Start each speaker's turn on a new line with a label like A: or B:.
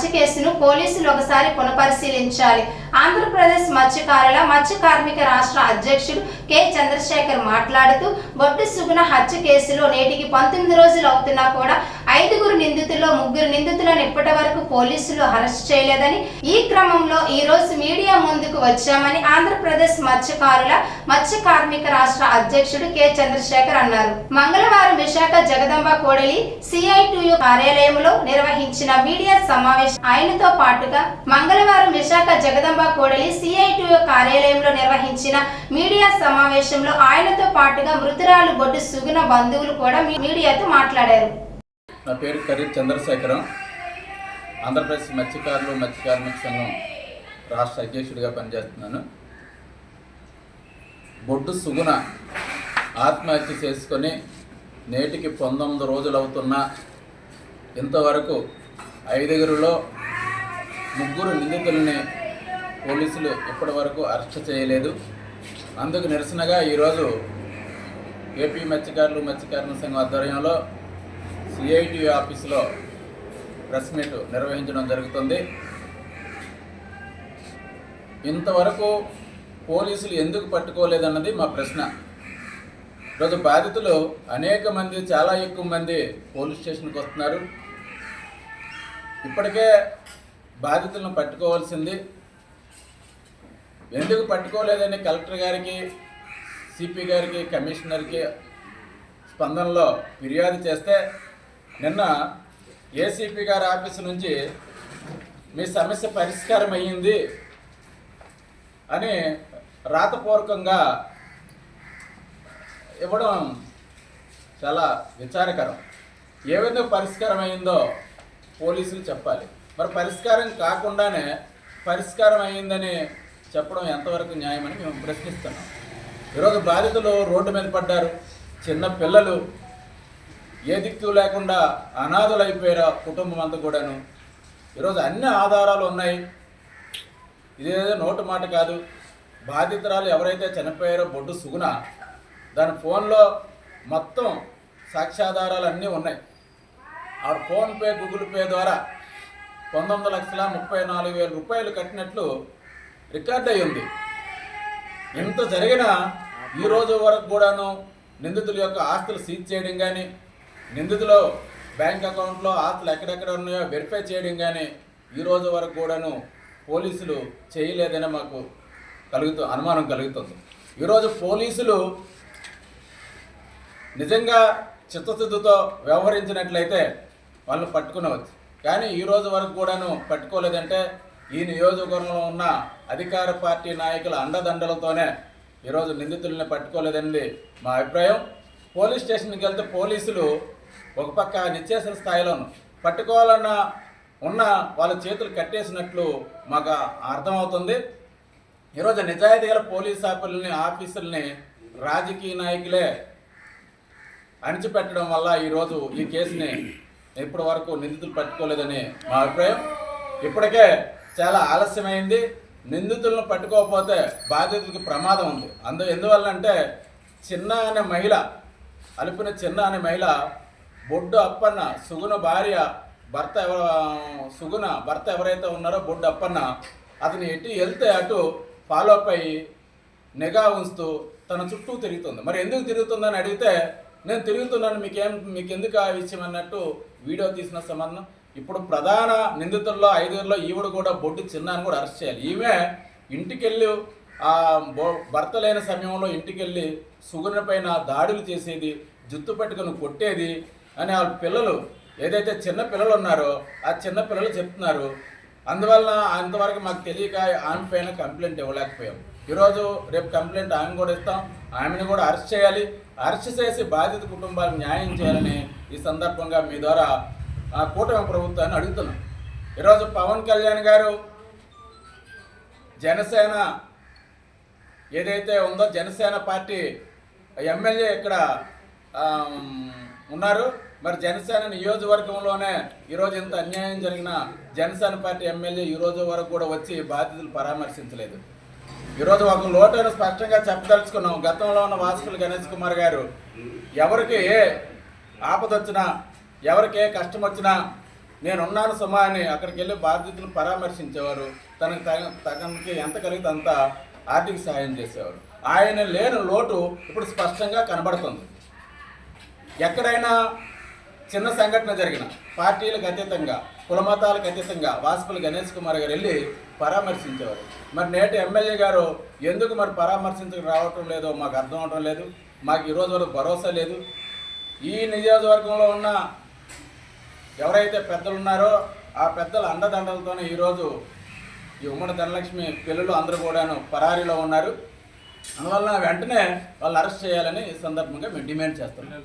A: హత్య కేసును పోలీసులు ఒకసారి పునఃపరిశీలించాలి. ఆంధ్రప్రదేశ్ మత్స్యకారుల మత్స్య కార్మిక రాష్ట్ర అధ్యక్షుడు కె. చంద్రశేఖర్ మాట్లాడుతూ బొట్టు సుగుణ హత్య కేసులో నేటికి పంతొమ్మిది రోజులు అవుతున్నా కూడా ఐదుగురు నిందితుల్లో ముగ్గురు నిందితులను ఇప్పటి వరకు పోలీసులు అరెస్ట్ చేయలేదని ఈ క్రమంలో ఈ రోజు మీడియా ముందుకు వచ్చామని ఆంధ్రప్రదేశ్ మత్స్యకారుల మత్స్య కార్మిక రాష్ట్ర అధ్యక్షుడు కె. చంద్రశేఖర్ అన్నారు. మంగళవారం విశాఖ జగదంబ కోడలి సిఐటియు కార్యాలయంలో నిర్వహించిన మీడియా సమావేశం. ఆయనతో పాటుగా మంగళవారం విశాఖ జగదంబ కోడలి సిఐటియు కార్యాలయంలో నిర్వహించిన మీడియా సమావేశంలో ఆయనతో పాటుగా మృతురాలు బొడ్డు సుగుణ బంధువులు కూడా మీడియాతో మాట్లాడారు.
B: నా పేరు కర్రీ చంద్రశేఖరం. ఆంధ్రప్రదేశ్ మత్స్యకారులు మత్స్యకార్మిక సంఘం రాష్ట్ర అధ్యక్షుడిగా పనిచేస్తున్నాను. బొడ్డు సుగుణ ఆత్మహత్య చేసుకొని నేటికి పంతొమ్మిది రోజులు అవుతున్నా ఇంతవరకు ఐదుగురిలో ముగ్గురు నిందితుల్ని పోలీసులు ఇప్పటి వరకు అరెస్ట్ చేయలేదు. అందుకు నిరసనగా ఈరోజు ఏపీ మత్స్యకారులు మత్స్యకారుల సంఘం ఆధ్వర్యంలో సిఐటి ఆఫీసులో ప్రెస్ మీట్ నిర్వహించడం జరుగుతుంది. ఇంతవరకు పోలీసులు ఎందుకు పట్టుకోలేదన్నది మా ప్రశ్న. ఈరోజు బాధితులు అనేక మంది చాలా ఎక్కువ మంది పోలీస్ స్టేషన్కి వస్తున్నారు. ఇప్పటికే బాధితులను పట్టుకోవాల్సింది ఎందుకు పట్టుకోలేదని కలెక్టర్ గారికి సిపి గారికి కమిషనర్కి స్పందనలో ఫిర్యాదు చేస్తే నిన్న ఏసీపీ గారి ఆఫీసు నుంచి మీ సమస్య పరిష్కారం అయ్యింది అని రాతపూర్వకంగా ఇవ్వడం చాలా విచారకరం. ఏ విధంగా పరిష్కారం అయిందో పోలీసులు చెప్పాలి. మరి పరిష్కారం కాకుండానే పరిష్కారం అయ్యిందని చెప్పడం ఎంతవరకు న్యాయమని మేము ప్రశ్నిస్తున్నాం. ఈరోజు బాధితులు రోడ్డు మీద పడ్డారు. చిన్న పిల్లలు ఏ దిక్కు లేకుండా అనాథలు అయిపోయారు కుటుంబం అంతా కూడాను. ఈరోజు అన్ని ఆధారాలు ఉన్నాయి. ఇదేదో నోటు మాట కాదు. బాధితురాలు ఎవరైతే చనిపోయారో బొడ్డు సుగుణ దాని ఫోన్లో మొత్తం సాక్ష్యాధారాలు అన్నీ ఉన్నాయి. ఆ ఫోన్పే గూగుల్ పే ద్వారా పంతొమ్మిది లక్షల ముప్పై నాలుగు వేల రూపాయలు కట్టినట్లు రికార్డ్ అయి ఉంది. ఎంత జరిగినా ఈ రోజు వరకు కూడాను నిందితుల యొక్క ఆస్తులు సీజ్ చేయడం కానీ నిందితులు బ్యాంక్ అకౌంట్లో ఆస్తులు ఎక్కడెక్కడ ఉన్నాయో వెరిఫై చేయడం కానీ ఈ రోజు వరకు కూడాను పోలీసులు చేయలేదని మాకు కలుగుతూ అనుమానం కలుగుతుంది. ఈరోజు పోలీసులు నిజంగా చిత్తశుద్ధితో వ్యవహరించినట్లయితే వాళ్ళు పట్టుకునవచ్చు. కానీ ఈ రోజు వరకు కూడాను పట్టుకోలేదంటే ఈ నియోజకవర్గంలో ఉన్న అధికార పార్టీ నాయకుల అండదండలతోనే ఈరోజు నిందితుల్ని పట్టుకోలేదండి మా అభిప్రాయం. పోలీస్ స్టేషన్కి వెళ్తే పోలీసులు ఒక పక్క నిత్యాసర స్థాయిలో పట్టుకోవాలన్న ఉన్న వాళ్ళ చేతులు కట్టేసినట్లు మాకు అర్థమవుతుంది. ఈరోజు నిజాయితీ గల పోలీస్ ఆఫీసుల్ని ఆఫీసుల్ని రాజకీయ నాయకులే అణిచిపెట్టడం వల్ల ఈరోజు ఈ కేసుని ఇప్పటి వరకు నిందితులు పట్టుకోలేదని మా అభిప్రాయం. ఇప్పటికే చాలా ఆలస్యమైంది. నిందితులను పట్టుకోకపోతే బాధితులకు ప్రమాదం ఉంది. అందు ఎందువల్ల అంటే చిన్న అనే మహిళ అలిపిన చిన్న అనే మహిళ బొడ్డు అప్పన్న సుగుణ భార్య భర్త ఎవ సుగుణ భర్త ఎవరైతే ఉన్నారో బొడ్డు అప్పన్న అతను ఎటు వెళ్తే అటు ఫాలో అప్ అయ్యి నిఘా ఉంచుతూ తన చుట్టూ తిరుగుతుంది. మరి ఎందుకు తిరుగుతుందని అడిగితే నేను తిరుగుతున్నాను మీకేం మీకు ఎందుకు ఆ విషయం అన్నట్టు వీడియో తీసిన సంబంధం. ఇప్పుడు ప్రధాన నిందితుల్లో ఐదుగురిలో ఈవిడ కూడా బొడ్డు చిన్నాను కూడా అరెస్ట్ చేయాలి. ఈమె ఇంటికెళ్ళి ఆ భర్త లేని సమయంలో ఇంటికెళ్ళి సుగుణ పైన దాడులు చేసేది జుత్తు పట్టుకొని కొట్టేది అని వాళ్ళ పిల్లలు ఏదైతే చిన్న పిల్లలు ఉన్నారో ఆ చిన్న పిల్లలు చెప్తున్నారు. అందువలన అంతవరకు మాకు తెలియక ఆమె పైన కంప్లైంట్ ఇవ్వలేకపోయాం. ఈరోజు రేపు కంప్లైంట్ ఆమె కూడా ఇస్తాం. ఆమెను కూడా అరెస్ట్ చేయాలి. అరెస్ట్ చేసి బాధిత కుటుంబాలకు న్యాయం చేయాలని ఈ సందర్భంగా మీ ద్వారా ఆ కూటమి ప్రభుత్వాన్ని అడుగుతున్నాం. ఈరోజు పవన్ కళ్యాణ్ గారు జనసేన ఏదైతే ఉందో జనసేన పార్టీ ఎమ్మెల్యే ఇక్కడ ఉన్నారు. మరి జనసేన నియోజకవర్గంలోనే ఈరోజు ఇంత అన్యాయం జరిగిన జనసేన పార్టీ ఎమ్మెల్యే ఈ రోజు వరకు కూడా వచ్చి బాధితులు పరామర్శించలేదు. ఈరోజు ఒక లోటును స్పష్టంగా చెప్పదలుచుకున్నాం. గతంలో ఉన్న వాసుకులు గణేష్ కుమార్ గారు ఎవరికి ఏ ఆపదొచ్చినా ఎవరికి ఏ కష్టం వచ్చినా నేనున్నాను సుమా అని అక్కడికి వెళ్ళి బాధితులను పరామర్శించేవారు. తనకు తగ తనకి ఎంత కలిగితే అంత ఆర్థిక సహాయం చేసేవారు. ఆయన లేని లోటు ఇప్పుడు స్పష్టంగా కనబడుతుంది. ఎక్కడైనా చిన్న సంఘటన జరిగిన పార్టీలకు అతీతంగా కులమతాలకు అతీతంగా వాసుపల్లి గణేష్ కుమార్ గారు వెళ్ళి పరామర్శించేవారు. మరి నేటి ఎమ్మెల్యే గారు ఎందుకు మరి పరామర్శించక రావటం లేదో మాకు అర్థం అవటం లేదు. మాకు ఈరోజు వరకు భరోసా లేదు. ఈ నియోజకవర్గంలో ఉన్న ఎవరైతే పెద్దలు ఉన్నారో ఆ పెద్దల అండదండలతోనే ఈరోజు ఈ ఉమ్మడి ధనలక్ష్మి పిల్లలు అందరూ కూడాను పరారీలో ఉన్నారు. అందువలన వెంటనే వాళ్ళు అరెస్ట్ చేయాలని ఈ సందర్భంగా మేము డిమాండ్ చేస్తున్నాం.